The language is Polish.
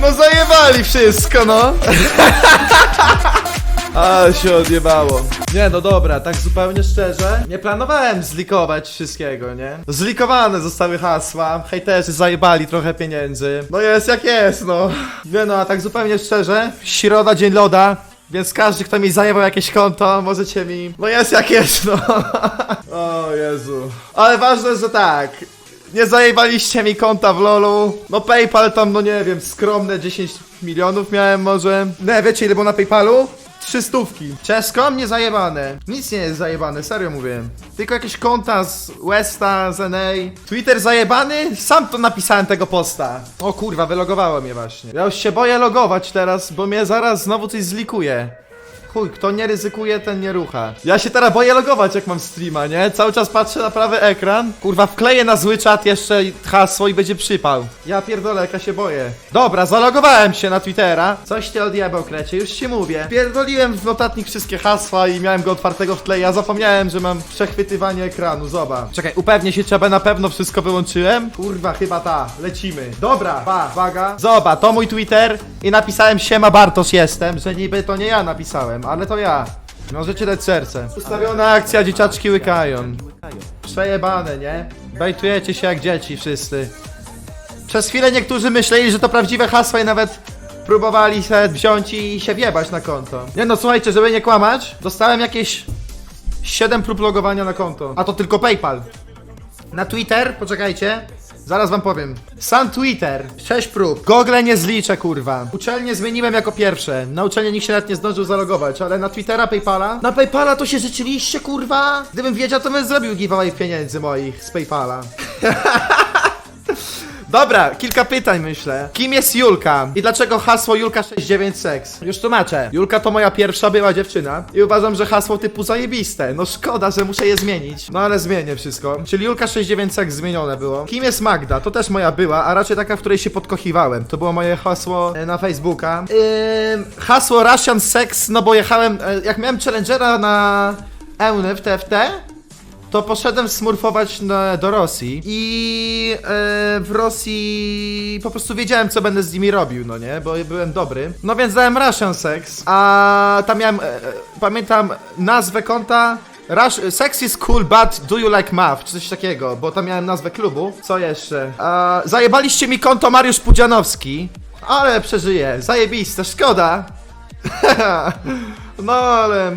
No zajebali wszystko, no. A się odjebało. Nie, no dobra, tak zupełnie szczerze. Nie planowałem zlikować wszystkiego, nie? Zlikowane zostały hasła. Hejterzy zajebali trochę pieniędzy. No jest jak jest, no. Nie no, a tak zupełnie szczerze. Środa, dzień loda. Więc każdy, kto mi zajebał jakieś konto, możecie mi... No jest jak jest, no. O Jezu. Ale ważne, że tak. Nie zajebaliście mi konta w lolu. No PayPal tam, no nie wiem, skromne 10 milionów miałem może. Nie, wiecie ile było na PayPalu? Trzy stówki. Czesko mnie zajebane. Nic nie jest zajebane, serio mówię. Tylko jakieś konta z Westa, z NA. Twitter zajebany? Sam to napisałem tego posta. O kurwa, wylogowało mnie właśnie. Ja już się boję logować teraz, bo mnie zaraz znowu coś zlikuje. Chuj, kto nie ryzykuje, ten nie rucha. Ja się teraz boję logować, jak mam streama, nie? Cały czas patrzę na prawy ekran. Kurwa, wkleję na zły czat jeszcze hasło i będzie przypał. Ja pierdolę, jak ja się boję. Dobra, zalogowałem się na Twittera. Coś ty odjebał, krecie, już ci mówię. Pierdoliłem w notatnik wszystkie hasła i miałem go otwartego w tle. Ja zapomniałem, że mam przechwytywanie ekranu, zobacz. Czekaj, upewnię się, czy na pewno wszystko wyłączyłem. Kurwa, chyba ta. Lecimy. Dobra, ba, uwaga. Zobacz, to mój Twitter i napisałem siema Bartosz jestem, że niby to nie ja napisałem, ale to ja. Możecie dać serce. Ustawiona akcja, dzieciaczki łykają. Przejebane, nie? Bejtujecie się jak dzieci wszyscy. Przez chwilę niektórzy myśleli, że to prawdziwe hasła i nawet próbowali się wziąć i się wjebać na konto. Nie no, słuchajcie, żeby nie kłamać, dostałem jakieś 7 prób logowania na konto. A to tylko PayPal. Na Twitter, poczekajcie. Zaraz wam powiem. Sam Twitter, 6 prób. Google nie zliczę, kurwa. Uczelnię zmieniłem jako pierwsze. Na uczelnię nikt się nawet nie zdążył zalogować, ale na Twittera, Paypala. Na Paypala to się rzeczywiście, kurwa. Gdybym wiedział, to bym zrobił giveaway pieniędzy moich z Paypala. Dobra, kilka pytań myślę. Kim jest Julka? I dlaczego hasło Julka69sex? Już tłumaczę. Julka to moja pierwsza była dziewczyna i uważam, że hasło typu zajebiste. No szkoda, że muszę je zmienić. No ale zmienię wszystko. Czyli Julka69sex zmienione było. Kim jest Magda? To też moja była, a raczej taka, w której się podkochiwałem. To było moje hasło e, na Facebooka. Hasło Russian Sex, no bo jechałem, e, jak miałem challengera na Eunę w TFT, to poszedłem smurfować na, do Rosji i e, w Rosji po prostu wiedziałem, co będę z nimi robił, no nie, bo byłem dobry. No więc dałem Russian Sex, a tam miałem, e, e, pamiętam nazwę konta Rush, sex is cool, but do you like math? Czy coś takiego, bo tam miałem nazwę klubu. Co jeszcze? A, zajebaliście mi konto Mariusz Pudzianowski, ale przeżyję. Zajebiste, szkoda. no ale